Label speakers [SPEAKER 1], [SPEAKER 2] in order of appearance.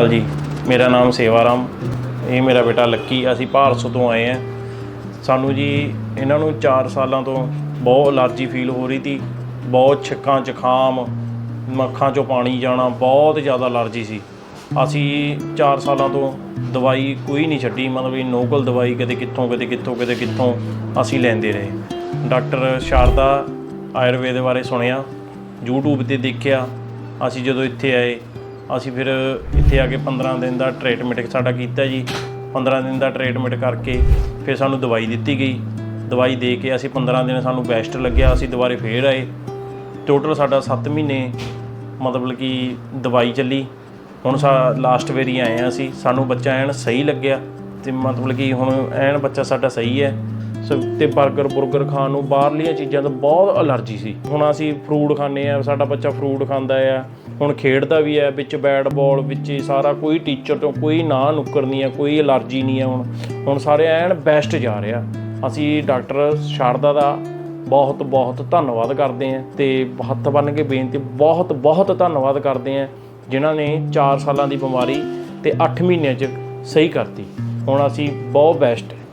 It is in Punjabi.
[SPEAKER 1] ਹਾਲ ਜੀ। ਮੇਰਾ ਨਾਮ ਸੇਵਾਰਾਮ। ਇਹ ਮੇਰਾ ਬੇਟਾ ਲੱਕੀ। ਅਸੀਂ ਭਾਰਸੋ ਤੋਂ ਆਏ ਆ ਸਾਨੂੰ ਜੀ ਇਹਨਾਂ ਨੂੰ 4 ਸਾਲਾਂ ਤੋਂ ਬਹੁਤ ਅਲਰਜੀ ਫੀਲ ਹੋ ਰਹੀ ਸੀ। ਬਹੁਤ ਛਿੱਕਾਂ, ਜ਼ੁਕਾਮ, ਮੱਖਾਂ ਚੋਂ ਪਾਣੀ ਜਾਣਾ ਬਹੁਤ ਜ਼ਿਆਦਾ ਅਲਰਜੀ ਸੀ। ਅਸੀਂ 4 ਸਾਲਾਂ ਤੋਂ ਦਵਾਈ ਕੋਈ ਨਹੀਂ ਛੱਡੀ। ਮਤਲਬ ਇਹ ਨੋਕਲ ਦਵਾਈ ਕਦੇ ਕਿੱਥੋਂ ਕਦੇ ਕਿੱਥੋਂ ਕਦੇ ਕਿੱਥੋਂ ਅਸੀਂ ਲੈਂਦੇ ਰਹੇ। ਡਾਕਟਰ ਸ਼ਾਰਦਾ ਆਯੁਰਵੇਦ ਬਾਰੇ ਸੁਣਿਆ। YouTube ਤੇ ਦੇਖਿਆ। ਅਸੀਂ ਜਦੋਂ ਇੱਥੇ ਆਏ ਅਸੀਂ ਫਿਰ ਇੱਥੇ ਆ ਕੇ 15 ਦਿਨ ਦਾ ਟ੍ਰੀਟਮੈਂਟ ਸਾਡਾ ਕੀਤਾ ਜੀ। 15 ਦਿਨ ਦਾ ਟ੍ਰੀਟਮੈਂਟ ਕਰਕੇ ਫਿਰ ਸਾਨੂੰ ਦਵਾਈ ਦਿੱਤੀ ਗਈ। ਦਵਾਈ ਦੇ ਕੇ ਅਸੀਂ 15 ਦਿਨ ਸਾਨੂੰ ਬੈਸਟ ਲੱਗਿਆ, ਅਸੀਂ ਦੁਬਾਰੇ ਫੇਰ ਆਏ। ਟੋਟਲ ਸਾਡਾ 7 ਮਹੀਨੇ ਮਤਲਬ ਕਿ ਦਵਾਈ ਚੱਲੀ। ਹੁਣ ਸਾ ਲਾਸਟ ਵੇਰੀ ਆਏ ਆ ਅਸੀਂ। ਸਾਨੂੰ ਬੱਚਾ ਐਨ ਸਹੀ ਲੱਗਿਆ ਤੇ ਮਤਲਬ ਕਿ ਹੁਣ ਐਨ ਬੱਚਾ ਸਾਡਾ ਸਹੀ ਹੈ। ਤੇ 버ਗਰ ਬੁਰਗਰ ਖਾਣ ਨੂੰ ਬਾਹਰਲੀਆਂ ਚੀਜ਼ਾਂ ਤੋਂ ਬਹੁਤ ਅਲਰਜੀ ਸੀ। ਹੁਣ ਅਸੀਂ ਫਰੂਟ ਖਾਂਦੇ ਆ ਸਾਡਾ ਬੱਚਾ ਫਰੂਟ ਖਾਂਦਾ ਆ। ਹੁਣ ਖੇਡਦਾ ਵੀ ਹੈ ਵਿੱਚ ਬੈਟ ਬਾਲ ਵਿੱਚ ਹੀ ਸਾਰਾ ਕੋਈ ਟੀਚਰ ਤੋਂ ਕੋਈ ਨਾ ਨੁੱਕਰ ਨਹੀਂ ਆ, ਕੋਈ ਅਲਰਜੀ ਨਹੀਂ ਆ ਹੁਣ। ਹੁਣ ਸਾਰੇ ਐਨ ਬੈਸਟ ਜਾ ਰਿਹਾ ਅਸੀਂ ਡਾਕਟਰ ਸ਼ਾਰਦਾ ਦਾ ਬਹੁਤ ਬਹੁਤ ਧੰਨਵਾਦ ਕਰਦੇ ਹਾਂ ਤੇ ਹੱਥ ਬੰਨ ਕੇ ਬੇਨਤੀ, ਬਹੁਤ ਬਹੁਤ ਧੰਨਵਾਦ ਕਰਦੇ ਹਾਂ ਜਿਨ੍ਹਾਂ ਨੇ 4 ਸਾਲਾਂ ਦੀ ਬਿਮਾਰੀ ਤੇ 8 ਮਹੀਨਿਆਂ 'ਚ ਸਹੀ ਕਰਤੀ। ਹੁਣ ਅਸੀਂ ਬਹੁਤ ਬੈਸਟ